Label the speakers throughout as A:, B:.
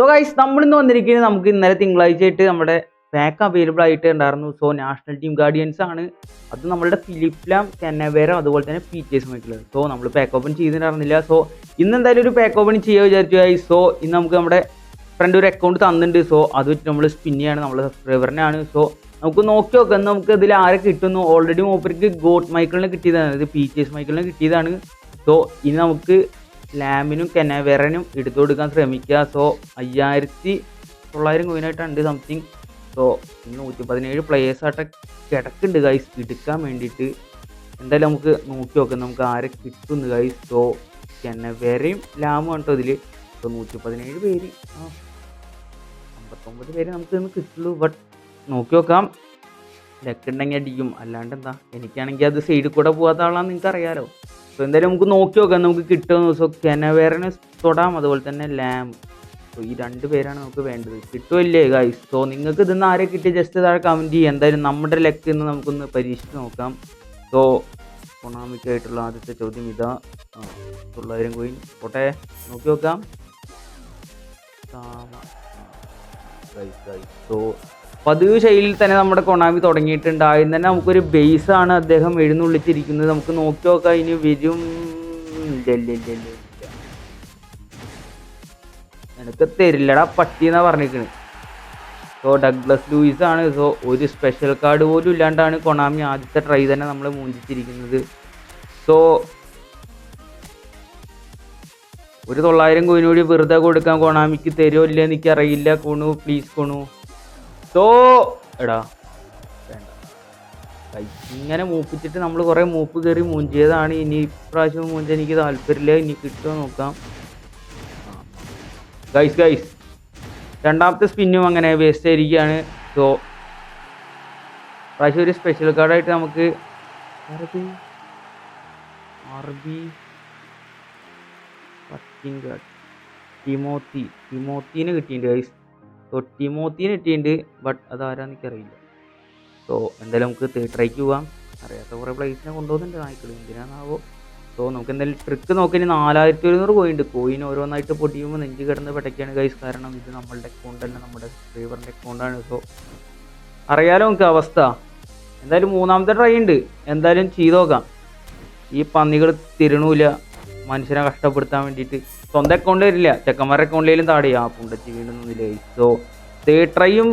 A: So guys നമ്മളിന്ന് വന്നിരിക്കുന്നത് നമുക്ക് ഇന്നലെ തിങ്കളാഴ്ച ആയിട്ട് നമ്മുടെ പാക്ക് അവൈലബിൾ ആയിട്ട് ഉണ്ടായിരുന്നു. സോ നാഷണൽ ടീം ഗാർഡിയൻസ് ആണ്. അത് നമ്മളുടെ ഫിലിപ്പ് ലാം കെന്നവേരം അതുപോലെ തന്നെ പി ടി എസ് മേക്കുള്ളത് സോ നമ്മൾ പാക്ക് ഓപ്പൺ ചെയ്തിട്ടുണ്ടായിരുന്നില്ല. സോ ഇന്ന് എന്തായാലും ഒരു പാക്ക് ഓപ്പൺ ചെയ്യാൻ വിചാരിച്ചു ഗൈ സോ ഇന്ന് നമുക്ക് നമ്മുടെ ഫ്രണ്ട് ഒരു അക്കൗണ്ട് തന്നിട്ടുണ്ട്. സോ അത് വെച്ച് നമ്മൾ സ്പിൻ ചെയ്യാണ്. നമ്മുടെ സബ്സ്ക്രൈബറിനാണ് സോ നമുക്ക് നോക്കി നോക്കാം. നമുക്ക് ഇതിൽ ആരെ കിട്ടുന്നു? ഓൾറെഡി മൂപ്പർക്ക് ഗോട്ട് മൈക്കിളിനെ കിട്ടിയതാണ്. ഇത് പി ടി എസ് മൈക്കിളിനെ കിട്ടിയതാണ്. സോ ഇനി നമുക്ക് ലാമിനും കെനവേറനും എടുത്തു കൊടുക്കാൻ ശ്രമിക്കുക. സോ അയ്യായിരത്തി തൊള്ളായിരം കോയിനായിട്ടുണ്ട് സംതിങ് സോ നൂറ്റി പതിനേഴ് പ്ലേയേഴ്സായിട്ട് കിടക്കുന്നുണ്ട് ഗൈസ് എടുക്കാൻ വേണ്ടിയിട്ട്. എന്തായാലും നമുക്ക് നോക്കി നോക്കാം. നമുക്ക് ആരെ കിട്ടുന്നു ഗൈസ് സോ കെനവേറയും ലാമും കേട്ടോ ഇതിൽ സോ നൂറ്റി പതിനേഴ് പേര് അമ്പത്തൊമ്പത് പേര് നമുക്ക് ഇന്ന് കിട്ടുള്ളൂ. ബട്ട് നോക്കി നോക്കാം. ലക്കുണ്ടെങ്കിൽ അടിക്കും. അല്ലാണ്ട് എന്താ? എനിക്കാണെങ്കിൽ അത് സൈഡിൽ കൂടെ പോകാത്ത ആളാണെന്ന് നിങ്ങൾക്ക് അറിയാലോ സോ എന്തായാലും നമുക്ക് നോക്കി നോക്കാം. നമുക്ക് കിട്ടുമെന്ന് സോ കെനവേറിനെ തൊടാം. അതുപോലെ തന്നെ ലാം സോ ഈ രണ്ട് പേരാണ് നമുക്ക് വേണ്ടത്. കിട്ടുമല്ലേ ഗൈസ് സോ നിങ്ങൾക്ക് ഇതിന്ന് ആരെ കിട്ടിയ ജസ്റ്റ് താഴെ കമന്റ് ചെയ്യുക. എന്തായാലും നമ്മുടെ ലക്ക് ഇന്ന് നമുക്കൊന്ന് പരീക്ഷിച്ച് നോക്കാം. സോ ആയിട്ടുള്ള ആദ്യത്തെ ചോദ്യം ഇതാ. തൊള്ളായിരം കോയിൻ പോട്ടെ നോക്കി നോക്കാം. സോ പതിവ് ശൈലിയിൽ തന്നെ നമ്മുടെ കൊണാമി തുടങ്ങിയിട്ടുണ്ട്. ആദ്യം തന്നെ നമുക്കൊരു ബേസ് ആണ് അദ്ദേഹം എഴുന്നള്ളിച്ചിരിക്കുന്നത്. നമുക്ക് നോക്കി നോക്കാം ഇനി വരും. നിനക്ക് തരില്ലടാ പട്ടി എന്നാ പറഞ്ഞിരിക്കുന്നത് സോ ഡഗ്ലസ് ലൂയിസ് ആണ്. സോ ഒരു സ്പെഷ്യൽ കാർഡ് പോലും ഇല്ലാണ്ടാണ് കൊണാമി ആദ്യത്തെ ട്രൈ തന്നെ നമ്മൾ മൂഞ്ചിച്ചിരിക്കുന്നത്. സോ ഒരു തൊള്ളായിരം കോയിന് കൂടി വെറുതെ കൊടുക്കാൻ കൊണാമിക്ക് തരുമോ ഇല്ലെന്ന് എനിക്കറിയില്ല. കൊണു പ്ലീസ് കൊണു. സോ എടാ വേണ്ട. ഇങ്ങനെ മൂപ്പിച്ചിട്ട് നമ്മൾ കുറേ മൂപ്പ് കയറി മൂഞ്ചിയതാണ്. ഇനി ഇപ്രാവശ്യം മുഞ്ച എനിക്ക് താല്പര്യമില്ല. ഇനി കിട്ടുമോ നോക്കാം. ഗൈസ് ഗൈസ് രണ്ടാമത്തെ സ്പിന്നും അങ്ങനെ വേസ്റ്റ് ആയിരിക്കുകയാണ്. സോ പ്രാവശ്യം ഒരു സ്പെഷ്യൽ കാർഡായിട്ട് നമുക്ക് അറബി ടിമോത്തി. ടിമോത്തീനെ കിട്ടിയിട്ടുണ്ട് ഗൈസ് ടിമോത്തീനെ കിട്ടിയിട്ടുണ്ട് ബട്ട് അതാരാന്ന് അറിയില്ല സോ എന്തായാലും നമുക്ക് ട്രൈക്ക് പോവാം. അറിയാത്ത കുറേ പ്ലേസിനെ കൊണ്ടുപോകുന്നുണ്ട്. നായ്ക്കൾ എന്തിനാണാവോ സോ നമുക്ക് എന്തായാലും ട്രിക്ക് നോക്കി നാലായിരത്തി ഒരുന്നൂറ് കോയിൻ കോയിൻ ഓരോന്നായിട്ട് പൊട്ടിയുമ്പോൾ നെഞ്ച് കിടന്ന് പെട്ടയ്ക്കാണ് ഗൈസ് കാരണം ഇത് നമ്മളുടെ അക്കൗണ്ട് തന്നെ നമ്മുടെ ഡ്രൈവറിന്റെ അക്കൗണ്ടാണ് സോ അറിയാലോ നമുക്ക് അവസ്ഥ. എന്തായാലും മൂന്നാമത്തെ ട്രൈ ഉണ്ട്. എന്തായാലും ചെയ്ത് നോക്കാം. ഈ പന്നികൾ തിരണൂല. മനുഷ്യനെ കഷ്ടപ്പെടുത്താൻ വേണ്ടിയിട്ട്. സ്വന്തം അക്കൗണ്ട് വരില്ല ചെക്കന്മാരുടെ അക്കൗണ്ടിലും താടി. ആ പുണ്ടച്ചി വീണ്ടുന്നില്ല സോ തേട്ടറയും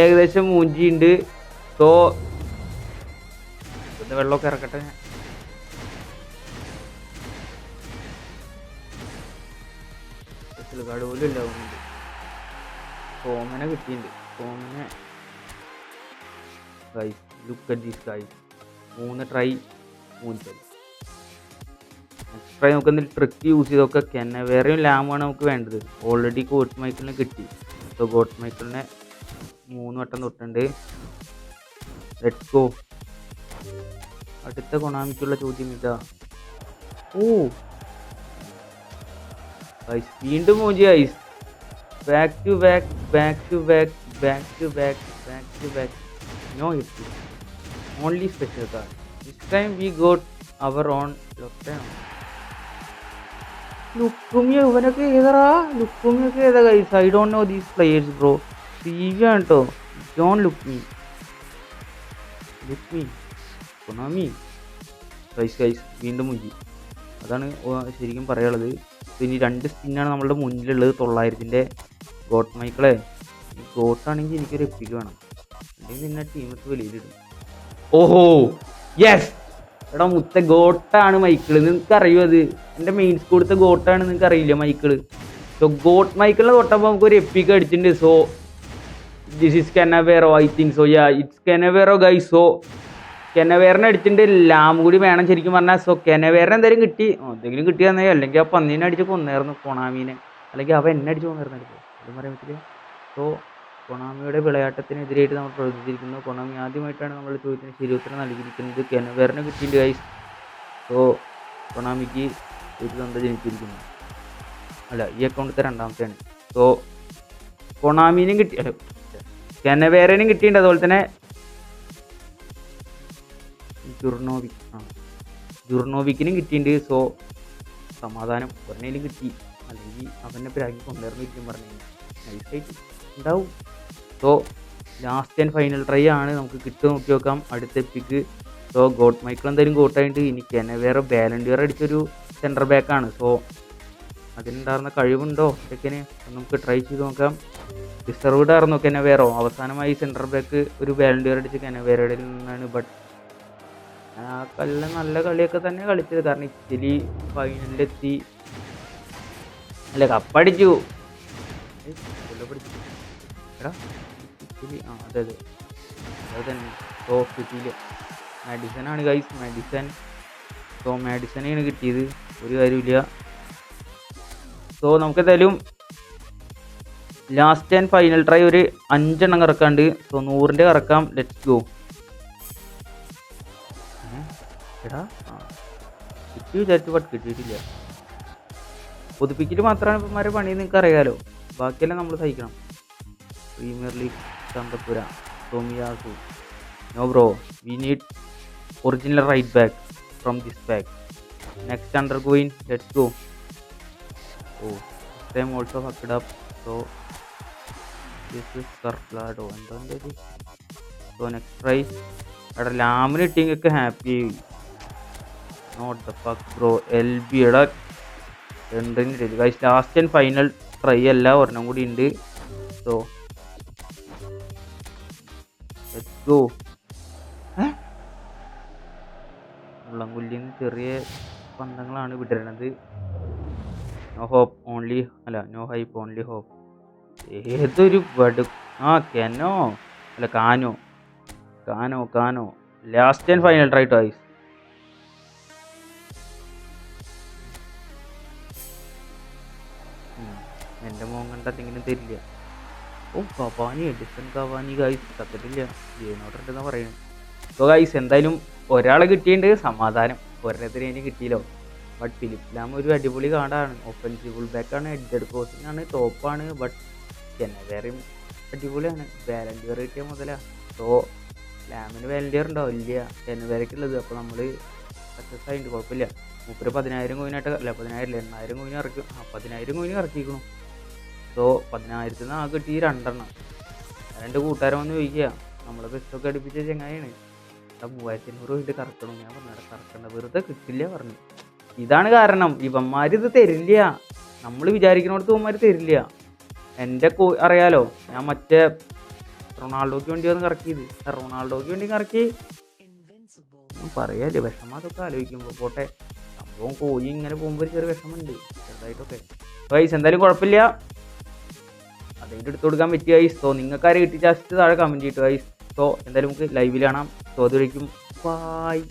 A: ഏകദേശം ഏകദേശം മൂഞ്ചിയുണ്ട് സോ ഇത് വെള്ളമൊക്കെ ഇറക്കട്ടെ. ഞാൻ പോലും സോമനെ കിട്ടിയിട്ടുണ്ട്. സോമനെ. മൂന്ന് ട്രൈ മൂന്ന് ട്രൈ നമുക്ക് എന്തെങ്കിലും ട്രിക്ക് യൂസ് ചെയ്തൊക്കെ കെന്നവേറെയും ലാമാണ് നമുക്ക് വേണ്ടത്. ഓൾറെഡി ഗോട്ട് മൈക്കിളിനെ കിട്ടി. സോ ഗോട്ട് മൈക്കിളിനെ മൂന്ന് വട്ടം തൊട്ടുണ്ട് ലെറ്റ്സ് ഗോ അടുത്ത കൊണാമിക്കുള്ള ചോദ്യം ഇതാ. ഓ. ഐസ് വീണ്ടും മോജി ice back to back back to back back to back back to back no hit only special card this time we got our own location ലുക്കുമിയ ഇവനൊക്കെ ഏതറാ? ലുക്കുമിയൊക്കെ ഏതാ guys I don't know these players bro ആണ് കേട്ടോ John look me look me Konami guys guys വീണ്ടും മുഞ്ചി. അതാണ് ശരിക്കും പറയാനുള്ളത്. ഇനി രണ്ട് സ്പിന്നാണ് നമ്മളുടെ മുന്നിലുള്ളത്. തൊള്ളായിരത്തിന്റെ ഗോട്ട് മൈക്കിളെ ഗോട്ടാണെങ്കിൽ എനിക്കൊരു എപ്പിക്ക് വേണം. അല്ലെങ്കിൽ നിന്നെ ടീമത്ത് വെളിയിലിടും. ഓഹോ. യെസ് എടാ മുത്ത ഗോട്ടാണ് മൈക്കിൾ. നിങ്ങൾക്ക് അറിയോ അത് എന്റെ മെയിൻ സ്കൂളത്തെ ഗോട്ടാണ് നിങ്ങൾക്ക് അറിയില്ല മൈക്കിൾ? സോ ഗോട്ട് മൈക്കിളിനെ തൊട്ടപ്പോൾ നമുക്ക് ഒരു എപ്പിക്ക് അടിച്ചിട്ടുണ്ട്. So this is Cannavaro I think so yeah it's Cannavaro guy so കെനവേറിനെ അടിച്ചിട്ടുണ്ട്. എല്ലാം കൂടി വേണം ശരിക്കും പറഞ്ഞാൽ. സോ കെനവേറിനെ എന്തായാലും കിട്ടി. എന്തെങ്കിലും കിട്ടി തന്നെയോ അല്ലെങ്കിൽ ആ പന്നീനെ അടിച്ച് കൊന്നേർന്നു കൊണാമീനെ. അല്ലെങ്കിൽ അവ എന്നെ അടിച്ച് കൊന്നേർന്നു. അത് പറയാൻ പറ്റില്ല. സോ കൊണാമിയുടെ വിളയാട്ടത്തിനെതിരായിട്ട് നമ്മൾ പ്രവർത്തിച്ചിരിക്കുന്നു. കൊണാമി ആദ്യമായിട്ടാണ് നമ്മൾ ചോദ്യത്തിന് ശരിയുത്തരം നൽകിയിരിക്കുന്നത്. കെനവേറിനെ കിട്ടിയിട്ടുണ്ട് ഗൈസ് സോ കൊണാമിക്ക് ഒരു തന്ത ജനിച്ചിരിക്കുന്നു. അല്ല ഈ അക്കൗണ്ടത്തെ രണ്ടാമത്തെയാണ്. സോ കൊണാമിനും കിട്ടി അല്ല കെനവേറിനും കിട്ടിയിട്ടുണ്ട്. അതുപോലെ തന്നെ ജുർണോവി ആ ജുർണോവിക്കിനും കിട്ടിയിട്ടുണ്ട്. സോ സമാധാനം ഒരെണ്ണയിലും കിട്ടി. അല്ലെങ്കിൽ അവനെ പിരാക്കി കൊണ്ടുവരുന്നിരിക്കും പറഞ്ഞു നൈസായിട്ട് ഉണ്ടാവും so last and final try ആണ് നമുക്ക് കിട്ടും നോക്കി നോക്കാം. അടുത്ത എപ്പിക്ക് സോ ഗോട്ട് മൈക്കിൾ എന്തായാലും ഗോട്ടായിട്ട് ഇനി വേറെ ബാലൻഡിയർ അടിച്ചൊരു സെന്റർ ബാക്കാണ് സോ അതിനുണ്ടായിരുന്ന കഴിവുണ്ടോ? ചെക്കന് നമുക്ക് ട്രൈ ചെയ്ത് നോക്കാം. ഡിസർവ്ഡ് ആയിരുന്നു കെനവേറോ അവസാനമായി സെന്റർ ബാക്ക് ഒരു ബാലൻഡിയർ അടിച്ച് കെനവേറയുടെ നിന്നാണ്. ബട്ട് ആ കല്ല നല്ല കളിയൊക്കെ തന്നെ കളിച്ചത് കാരണം ഇറ്റലി ഫൈനലിലെത്തി അല്ല കപ്പടിച്ചു. എടാ പുലി ആ അതെ അതെ. അത് തന്നെ. സോ കിട്ടിയില്ല ആണ് ഗൈസ് മെഡിസൻ സോ മാഡിസനെയാണ് കിട്ടിയത്. ഒരു കാര്യമില്ല സോ നമുക്ക് എന്തായാലും ലാസ്റ്റ് ആൻഡ് ഫൈനൽ ട്രൈ ഒരു അഞ്ചെണ്ണം കറക്കാണ്ട്. സോ നൂറിന്റെ കറക്കാം. ലെറ്റ്സ് ഗോ എടാ കിട്ടി വിചാരിച്ചു ബട്ട് കിട്ടിയിട്ടില്ല. പുതുപ്പിക്കൽ മാത്രമാണ് ഇപ്പന്മാരെ പണി നിങ്ങൾക്ക് അറിയാമല്ലോ ബാക്കിയെല്ലാം നമ്മൾ സഹിക്കണം. Premier league Chandapura Tomiyasu. No bro we need original right back from this back next under going let's go oh time also hacked up so this is കർലാഡോ എന്താ സോ നെക്സ്റ്റ് പ്രൈസ് എടാ ലാമിന് കിട്ടിയെങ്കിൽ happy not the fuck bro L B എടാ. രണ്ടിന് last and final try അല്ല. ഒരെണ്ണം കൂടി ഉണ്ട്. സോ ഗോ മുള്ളംകുല്ലിന്ന് ചെറിയ പന്തങ്ങളാണ് വിടരണത്. നോ ഹോപ്പ് ഓൺലി അല്ല നോ ഹൈപ്പ് ഓൺലി ഹോപ്പ് ഏതൊരു വടു ആ കെനോ? അല്ല കാനോ. കാനോ കാനോ. Last and final try toys എന്റെ മോൻ കണ്ടെങ്കിലും തരില്ല. Oh Cavani Edinson Cavani guys സത്യത്തില്ല ജയനോട്ടുണ്ടെന്ന് പറയുന്നു സോ ഗൈസ് എന്തായാലും ഒരാളെ കിട്ടിയിട്ടുണ്ട് സമാധാനം. ഒരെണ്ണത്തിന് ഇനി കിട്ടിയില്ലോ. ബട്ട് ഫിലിപ്പ് ലാം ഒരു അടിപൊളി കാർഡാണ്. ഒഫൻസീവ് ബാക്കാണ് ഹെഡഡ് കോച്ചിങ് ആണ് ടോപ്പാണ് ബട്ട് വേറെയും അടിപൊളിയാണ്. വാലന്റിയർ കിട്ടിയ മുതലാ. സോ ലാമിന് വാലന്റിയർ ഉണ്ടാവും ഇല്ല. ജനവേരക്കുള്ളത് അപ്പോൾ നമ്മൾ സക്സസ് ആയിട്ട് കുഴപ്പമില്ല. മുപ്പത് പതിനായിരം കോയിനായിട്ട് അല്ല പതിനായിരം അല്ല എണ്ണായിരം കോയിന് ഇറക്കി. ആ പതിനായിരം കോയിന് ഇറക്കിക്കണം സോ പതിനായിരത്തിൽ നിന്ന് ആ കിട്ടി രണ്ടെണ്ണം. രണ്ട് കൂട്ടുകാരൻ വന്ന് ചോദിക്കുക നമ്മളെ ബെസ്റ്റൊക്കെ അടുപ്പിച്ച ചെങ്ങായാണ് ആ മൂവായിരത്തി അഞ്ഞൂറ് വേണ്ടി കറക്കണം? ഞാൻ പറഞ്ഞു "എടാ കറക്കണ്ട വെറുതെ കിട്ടില്ല പറഞ്ഞു. ഇതാണ് കാരണം. ഇവന്മാർ ഇത് തരില്ല. നമ്മൾ വിചാരിക്കുന്നിടത്ത് ഇവന്മാർ തരില്ല. എന്റെ കോ അറിയാലോ ഞാൻ മറ്റേ റൊണാൾഡോക്ക് വേണ്ടി വന്ന് കറക്കിയത്. റൊണാൾഡോയ്ക്ക് വേണ്ടി കറക്കി. പറയാല്ലേ വിഷമം അതൊക്കെ ആലോചിക്കുമ്പോൾ പോട്ടെ സംഭവം കോഴി ഇങ്ങനെ പോകുമ്പോൾ ഒരു ചെറിയ വിഷമമുണ്ട്. ചെറുതായിട്ടൊക്കെ. വൈസ് എന്തായാലും കുഴപ്പമില്ല. അതായിട്ട് എടുത്തു കൊടുക്കാൻ പറ്റിയ വൈസ് സോ നിങ്ങൾക്ക് ആരെ കിട്ടി ജസ്റ്റ് താഴെ കമന്റ് ചെയ്തിട്ട് സോ എന്തായാലും നമുക്ക് ലൈവിൽ കാണാം. സോ അതുവരേക്കും ബായ്